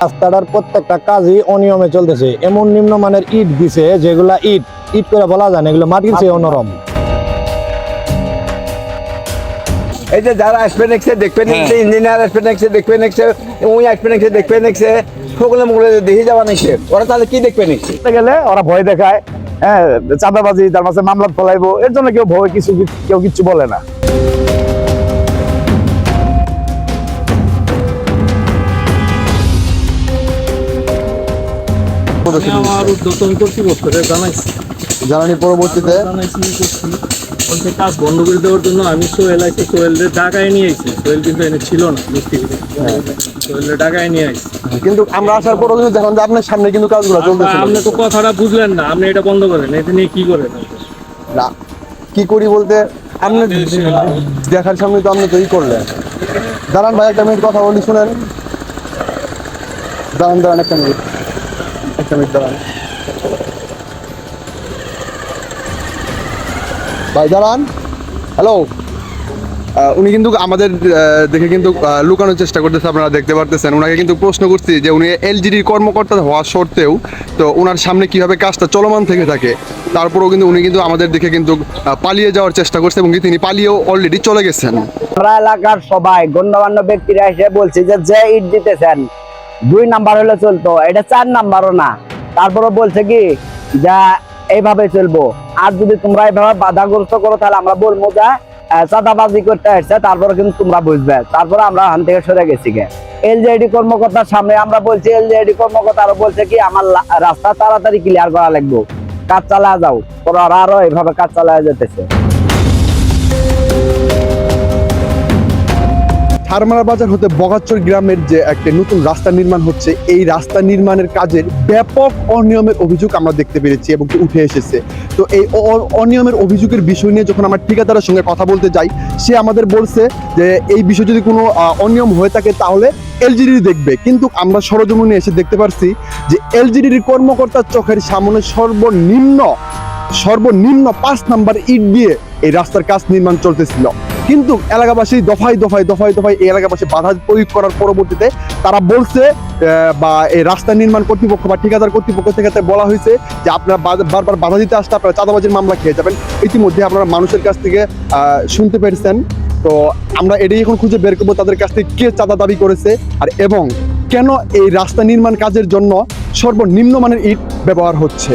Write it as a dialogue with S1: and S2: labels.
S1: রাস্তাটার প্রত্যেকটা কাজই অনিয়মে চলতেছে। এমন নিম্নমানের ইট দিছে যেগুলা ইট ইট করে বলা যায় না এগুলো মাটির চেয়ে অনরম
S2: এই যে যারা আসবে নেক্সে দেখবে নেক্সে ইঞ্জিনিয়ার আসবে নেক্সে দেখবে নেক্সে উই আসবে নেক্সে দেখবে নেক্সে সকলে মুখলে দেখে যাওয়া নেক্সে ওরা তাহলে কি দেখবে নেক্সে
S3: করতে গেলে ওরা ভয় দেখায় হ্যাঁ চাঁদাবাজি তার মাঝে মামলা ফলাইবো এর জন্য কেউ ভয় কিছু কেউ কিছু বলে না।
S4: আমি আমার উদ্যোতন কর্তৃপক্ষকে জানাইছি।
S5: জ্বালানি পরবর্তীতে?
S4: জানাইছি করছি বলছে কাজ বন্ধ করে দেওয়ার জন্য আমি সোহেল আইসি সোহেলদের ঢাকায় নিয়ে আইছি। সোহেল কিন্তু এনে ছিল না মিস্ত্রি। সোহেলদের ঢাকায় নিয়ে আইছি।
S5: কিন্তু আমরা আসার পরও কিন্তু দেখলাম যে আপনার সামনে কিন্তু কাজগুলো চলতেছে
S4: আপনি তো কথাটা বুঝলেন না আপনি এটা বন্ধ করেন এতে নিয়ে কি করেন?
S5: না কি করি বলতে আপনি দেখার সামনে তো আপনি তো ই করলেন। দাঁড়ান ভাই একটা মিনিট কথা বলি শুনেন। দাঁড়ান দাঁড়ান একটা মিনিট। উনি কিন্তু আমাদের দেখে কিন্তু লুকানোর চেষ্টা করতেছে, আপনারা দেখতে পারতেছেন। কিন্তু প্রশ্ন করছি যে উনি এলজিডির কর্মকর্তা হওয়া সত্ত্বেও তো ওনার সামনে কীভাবে কাজটা চলমান থেকে থাকে, তারপরেও কিন্তু উনি কিন্তু আমাদের দেখে কিন্তু পালিয়ে যাওয়ার চেষ্টা করছে এবং তিনি পালিয়েও অলরেডি চলে গেছেন।
S6: আমরা এলাকার সবাই, গণ্যমান্য ব্যক্তিরা এসে বলছে যে যে ইট দিতেছেন দুই নাম্বার হলে চলতো, এটা চার নাম্বারও না। তারপরে বলছে কি, যা, এইভাবে চলবো। আর যদি তোমরা এইভাবে বাধাগ্রস্ত করো, তাহলে আমরা বলব যে চাঁদাবাজি করতে আসছে তারপরে কিন্তু তোমরা বুঝবে। তারপরে আমরা ওখান থেকে সরে গেছি গে। এলজেডি কর্মকর্তার সামনে আমরা বলছি এলজেডি কর্মকর্তা বলছে কি, আমার রাস্তা তাড়াতাড়ি ক্লিয়ার করা লাগবে। কাজ চালা যাও। ওরা আরও এইভাবে কাজ চালায় যেতেছে।
S5: থারমারা বাজার হতে বগাচর গ্রামের যে একটা নতুন রাস্তা নির্মাণ হচ্ছে, এই রাস্তা নির্মাণের কাজের ব্যাপক অনিয়মের অভিযোগ আমরা দেখতে পেরেছি এবং উঠে এসেছে। তো এই অনিয়মের অভিযোগের বিষয় নিয়ে যখন আমার ঠিকাদারের সঙ্গে কথা বলতে যাই, সে আমাদের বলছে যে, এই বিষয়ে যদি কোনো অনিয়ম হয়ে থাকে তাহলে এলজিডি দেখবে। কিন্তু আমরা সরজমিনে এসে দেখতে পারছি যে, এলজিডির কর্মকর্তার চোখের সামনে সর্বনিম্ন সর্বনিম্ন পাঁচ নাম্বার ইট দিয়ে এই রাস্তার কাজ নির্মাণ চলতেছিল। কিন্তু এলাকাবাসী দফায় দফায় দফায় দফায় এই এলাকাবাসী বাধা প্রয়োগ করার পরবর্তীতে তারা বলছে বা এই রাস্তা নির্মাণ কর্তৃপক্ষ বা ঠিকাদার কর্তৃপক্ষ থেকে বলা হয়েছে যে আপনারা বারবার বাধা দিতে আসতে আপনারা চাঁদাবাজির মামলা খেয়ে যাবেন। ইতিমধ্যে আপনারা মানুষের কাছ থেকে শুনতে পেরেছেন। তো আমরা এটাই এখন খুঁজে বের করব তাদের কাছ থেকে কে চাঁদা দাবি করেছে আর এবং কেন এই রাস্তা নির্মাণ কাজের জন্য সর্বনিম্ন মানের ইট ব্যবহার হচ্ছে।